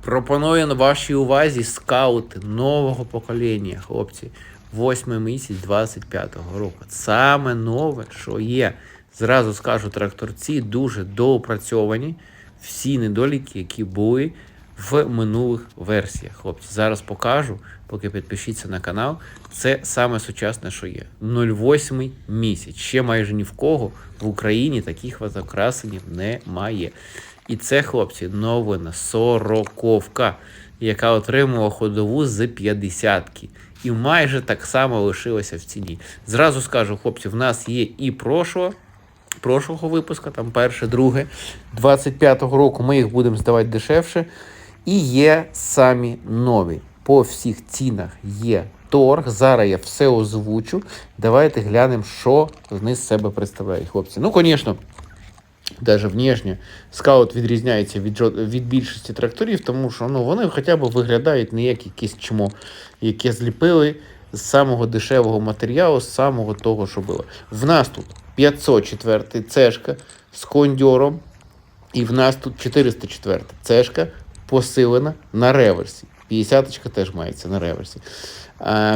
Пропоную на вашій увазі скаути нового покоління, хлопці. Восьмий місяць 25-го року. Саме нове, що є. Зразу скажу, тракторці дуже доопрацьовані. Всі недоліки, які були в минулих версіях. Хлопці, зараз покажу, поки підпишіться на канал. Це саме сучасне, що є. 08 місяць. Ще майже ні в кого в Україні таких ватокрасенів немає. І це, хлопці, новина сороковка, яка отримала ходову з 50-ки. І майже так само лишилася в ціні. Зразу скажу, хлопці, в нас є і прошлого, прошлого випуска, там перше, друге, 25-го року ми їх будемо здавати дешевше. І є самі нові. По всіх цінах є торг. Зараз я все озвучу. Давайте глянемо, що вони з себе представляють, хлопці. Ну, звісно, навіть внешне скаут відрізняється від, від більшості тракторів, тому що ну, вони хоча б виглядають не як якесь чмо, яке зліпили з самого дешевого матеріалу, з самого того, що було. В нас тут 504 цешка з кондьором, і в нас тут 404 цешка посилена на реверсі. 50-ка теж мається на реверсі.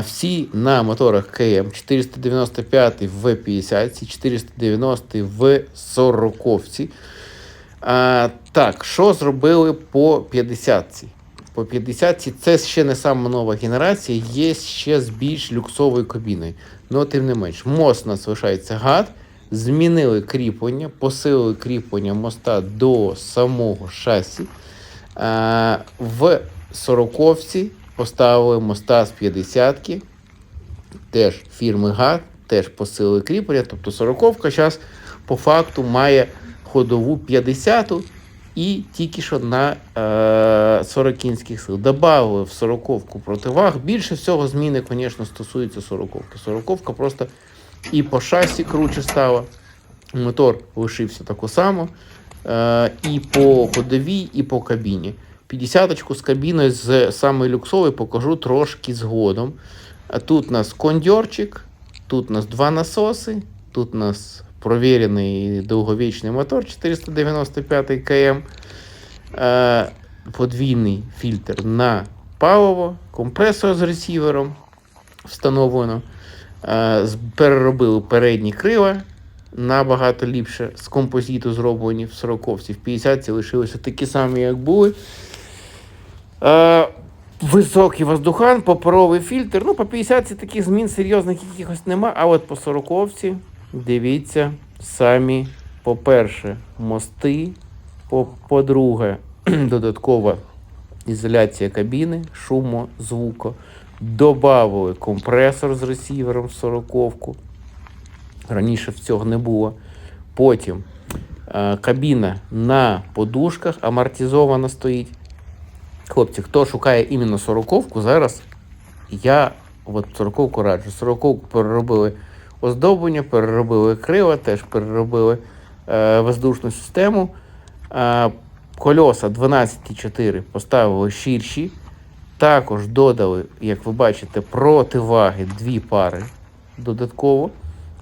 Всі на моторах КМ 495 в 50, 490 в 40. А, так, що зробили по 50-ці? По 50-ці це ще не сама нова генерація, є ще з більш люксовою кабіною. Ну, тим не менш, мост у нас лишається гад. Змінили кріплення, посилили кріплення моста до самого шасі. В 40-ці поставили моста з 50-ки, теж фірми ГАТ, теж посилили кріплення. Тобто 40-ка зараз по факту має ходову 50-ту і тільки що на е, 40 кінських сил. Добавили в 40-ку противаг. Більше всього зміни, звісно, стосуються 40-ки. 40-ка просто і по шасі круче стала. Мотор лишився тако само. Е, і по ходовій, і по кабіні. 50-очку з кабіною з самої люксової покажу трошки згодом. А тут у нас кондьорчик, тут у нас два насоси, тут у нас провірений довговічний мотор 495 км, е, подвійний фільтр на паливо, компресор з ресівером встановлено. Е, переробили передні крила набагато ліпше з композиту зроблені в 40-ці, в 50-ці лишилися такі самі, як були. Е, високий воздухан, паперовий фільтр. Ну, по 50-ці таких змін серйозних якихось нема. А от по 40-ці, дивіться, самі, по-перше, мости, по- по-друге, додаткова ізоляція кабіни, шумо, звуко. Добавили компресор з ресівером в 40-ку. Раніше в цього не було. Потім е, кабіна на подушках амортизована стоїть. Хлопці, хто шукає іменно 40-ку, зараз я от 40-ку раджу. 40-ку переробили оздоблення, переробили крила, теж переробили е, воздушну систему. Е, кольоса 12,4 поставили ширші. Також додали, як ви бачите, противаги дві пари додатково.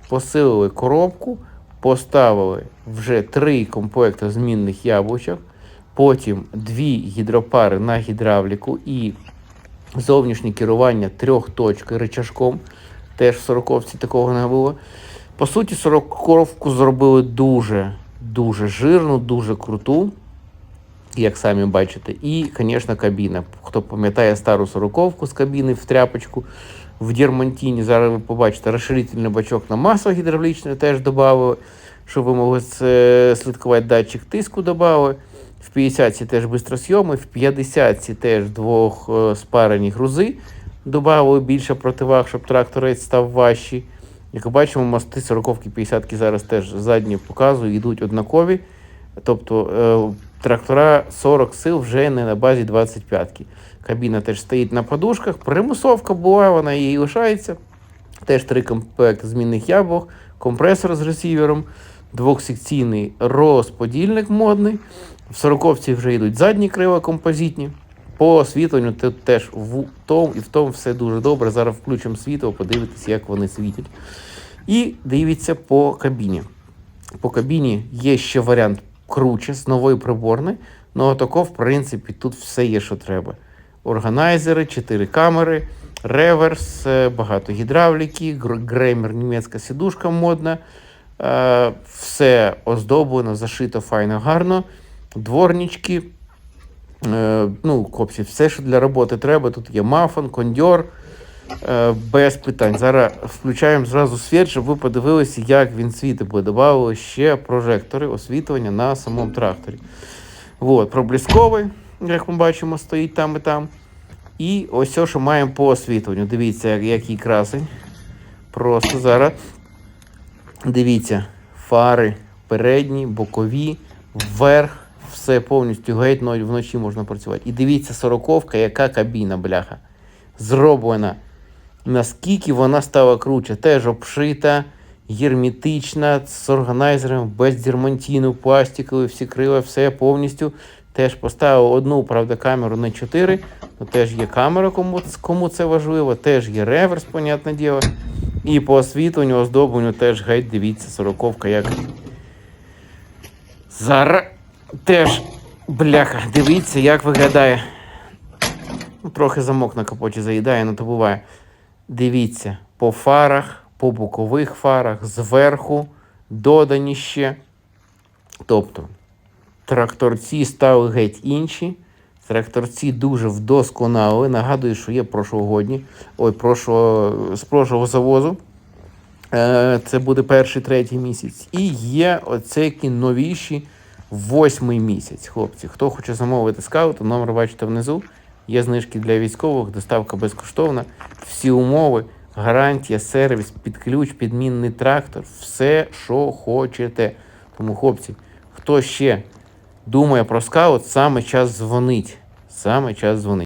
Посилили коробку, поставили вже три комплекти змінних яблучок, потім дві гідропари на гідравліку і зовнішнє керування трьохточкою рычажком. Теж в 40-ці такого не було. По суті, 40-ку зробили дуже, дуже жирну, дуже круту, як самі бачите. І, звісно, кабіна. Хто пам'ятає стару 40-ку з кабіни в тряпочку, в Дірмантіні, зараз ви побачите розширительний бачок на масло гідравлічне теж додали, щоб ви могли е, слідкувати датчик тиску додали. В 50-ці теж бистросйоми, в 50-ці теж двох е, спарені грузи додали більше противаг, щоб тракторець став важчий. Як бачимо, мости 40-ки, 50-ки зараз теж задні показую, йдуть однакові. Тобто е, трактора 40 сил вже не на базі 25-ки. Кабіна теж стоїть на подушках. Примусовка була, вона її лишається. Теж три комплекти змінних яблук, компресор з ресівером, двохсекційний розподільник модний. В 40-ці вже йдуть задні крила композитні. По освітленню теж в тому і в тому все дуже добре. Зараз включимо світло, подивитися, як вони світять. І дивіться по кабіні. По кабіні є ще варіант круче з нової приборної. Ну, отако, в принципі, тут все є, що треба. Органайзери, 4 камери, реверс, е, багато гідравліки, гр- греймер, німецька сідушка модна. Е, Все оздоблено, зашито файно, гарно. Дворнички. Е, Ну, хлопці, все, що для роботи треба. Тут є мафон, кондьор. Е, Без питань. Зараз включаємо зразу світ, щоб ви подивилися, як він світить, бо додали ще прожектори освітлення на самому тракторі. От, проблисковий, як ми бачимо, стоїть там і там. І ось що маємо по освітленню. Дивіться, який красень. Просто зараз. Дивіться, фари передні, бокові, вверх, все повністю геть вночі можна працювати. І дивіться, сороковка, яка кабіна, бляха. Зроблена. Наскільки вона стала круче. Теж обшита, герметична, з органайзером, без дермантину, пластикові, всі крила, все повністю. Теж поставив одну, правда, камеру на 4. Ну, теж є камера, кому, кому це важливо, теж є реверс, понятне діло. І по освітленню, оздобленню теж геть, дивіться, сороковка як. Зараз теж, бляха, дивіться, як виглядає. Ну, Трохи замок на капоті заїдає, ну то буває. Дивіться, по фарах, по бокових фарах, зверху, додані ще. Тобто, тракторці стали геть інші. Тракторці дуже вдосконалили. Нагадую, що є прошлогодні, ой, прошлого, з прошлого завозу. Е, Це буде перший третій місяць. І є оцекі новіші восьмий місяць. Хлопці, хто хоче замовити скаут, номер бачите внизу. Є знижки для військових, доставка безкоштовна. Всі умови, гарантія, сервіс, під ключ, підмінний трактор, все, що хочете. Тому, хлопці, хто ще думає про скаут, саме час дзвонить. Саме час дзвонить.